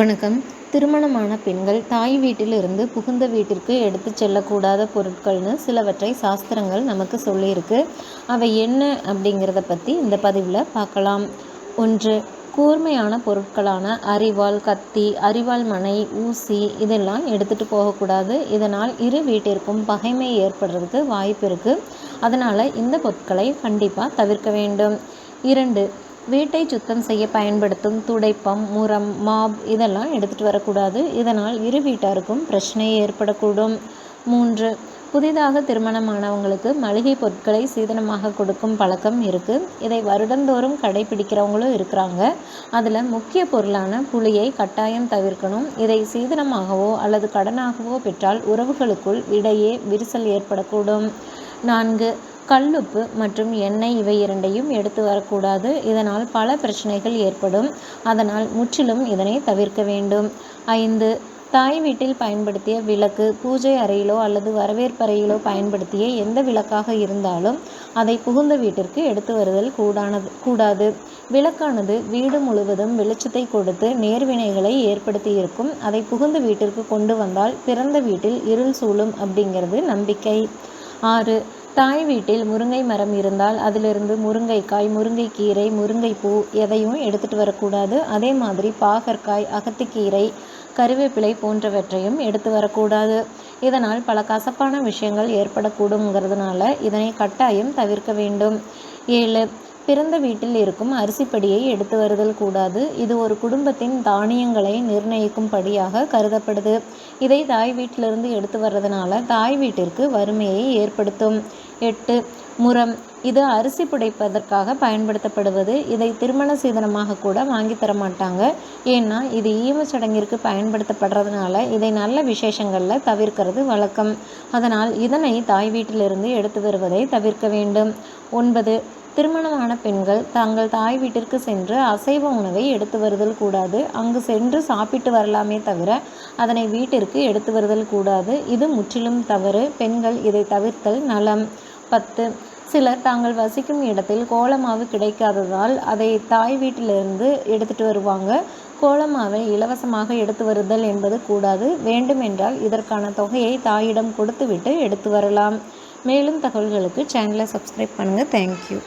வணக்கம். திருமணமான பெண்கள் தாய் வீட்டிலிருந்து புகுந்த வீட்டிற்கு எடுத்து செல்லக்கூடாத பொருட்கள்னு சிலவற்றை சாஸ்திரங்கள் நமக்கு சொல்லியிருக்கு. அவை என்ன அப்படிங்கிறத பற்றி இந்த பதிவில் பார்க்கலாம். ஒன்று கூர்மையான பொருட்களான அரிவாள் கத்தி அரிவாள் மனை ஊசி இதெல்லாம் எடுத்துகிட்டு போகக்கூடாது. இதனால் இரு வீட்டிற்கும் பகைமை ஏற்படுறதுக்கு வாய்ப்பு இருக்குது அதனால் இந்த பொருட்களை கண்டிப்பாக தவிர்க்க வேண்டும். இரண்டு வீட்டை சுத்தம் செய்ய பயன்படுத்தும் துடைப்பம் முரம் மாப் இதெல்லாம் எடுத்துகிட்டு வரக்கூடாது. இதனால் இரு வீட்டாருக்கும் பிரச்சனை ஏற்படக்கூடும். மூன்று புதிதாக திருமணமானவங்களுக்கு மளிகை பொருட்களை சீதனமாக கொடுக்கும் பழக்கம் இருக்குது இதை வருடந்தோறும் கடைபிடிக்கிறவங்களும் இருக்கிறாங்க. அதில் முக்கிய பொருளான புளியை கட்டாயம் தவிர்க்கணும். இதை சீதனமாகவோ அல்லது கடனாகவோ பெற்றால் உறவுகளுக்குள் இடையே விரிசல் ஏற்படக்கூடும். நான்கு கல்லுப்பு மற்றும் எண்ணெய் இவை இரண்டையும் எடுத்து வரக்கூடாது. இதனால் பல பிரச்சனைகள் ஏற்படும். அதனால் முற்றிலும் இதனை தவிர்க்க வேண்டும். ஐந்து தாய் வீட்டில் பயன்படுத்திய விளக்கு பூஜை அறையிலோ அல்லது வரவேற்பறையிலோ பயன்படுத்திய எந்த விளக்காக இருந்தாலும் அதை புகுந்த வீட்டிற்கு எடுத்து வருதல் கூடானது கூடாது. விளக்கானது வீடு முழுவதும் வெளிச்சத்தை கொடுத்து நேர்வினைகளை ஏற்படுத்தி இருக்கும் அதை புகுந்த வீட்டிற்கு கொண்டு வந்தால் பிறந்த வீட்டில் இருள் சூழும் அப்படிங்கிறது நம்பிக்கை. ஆறு தாய் வீட்டில் முருங்கை மரம் இருந்தால் அதிலிருந்து முருங்கைக்காய் முருங்கைக்கீரை முருங்கைப்பூ எதையும் எடுத்துகிட்டு வரக்கூடாது. அதே மாதிரி பாகற்காய் அகத்திக்கீரை கருவேப்பிலை போன்றவற்றையும் எடுத்து வரக்கூடாது. இதனால் பல கசப்பான விஷயங்கள் ஏற்படக்கூடுங்கிறதுனால இதனை கட்டாயம் தவிர்க்க வேண்டும். ஏழு பிறந்த வீட்டில் இருக்கும் அரிசிப்படியை எடுத்து வருதல் கூடாது. இது ஒரு குடும்பத்தின் தானியங்களை நிர்ணயிக்கும் படியாக கருதப்படுது. இதை தாய் வீட்டிலிருந்து எடுத்து வர்றதுனால தாய் வீட்டிற்கு வறுமையை ஏற்படுத்தும். எட்டு முரம். இது அரிசி புடைப்பதற்காக பயன்படுத்தப்படுவது. இதை திருமண சீதனமாக கூட வாங்கி தர மாட்டாங்க. ஏன்னா இது ஈமச்சடங்கிற்கு பயன்படுத்தப்படுறதுனால இதை நல்ல விசேஷங்களில் தவிர்க்கிறது வழக்கம். அதனால் இதனை தாய் வீட்டிலிருந்து எடுத்து வருவதை தவிர்க்க வேண்டும். ஒன்பது திருமணமான பெண்கள் தங்கள் தாய் வீட்டிற்கு சென்று அசைவ உணவை எடுத்து வருதல் கூடாது. அங்கு சென்று சாப்பிட்டு வரலாமே தவிர அதனை வீட்டிற்கு எடுத்து வருதல் கூடாது. இது முற்றிலும் தவறு. பெண்கள் இதை தவிர்த்தல் நலம். பத்து. சிலர் தாங்கள் வசிக்கும் இடத்தில் கோலமாவு கிடைக்காததால் அதை தாய் வீட்டிலிருந்து எடுத்துட்டு வருவாங்க. கோலமாவை இலவசமாக எடுத்து வருதல் என்பது கூடாது. வேண்டுமென்றால் இதற்கான தொகையை தாயிடம் கொடுத்துவிட்டு எடுத்து வரலாம். மேலும் தகவல்களுக்கு சேனலை சப்ஸ்கிரைப் பண்ணுங்கள் தேங்க்யூ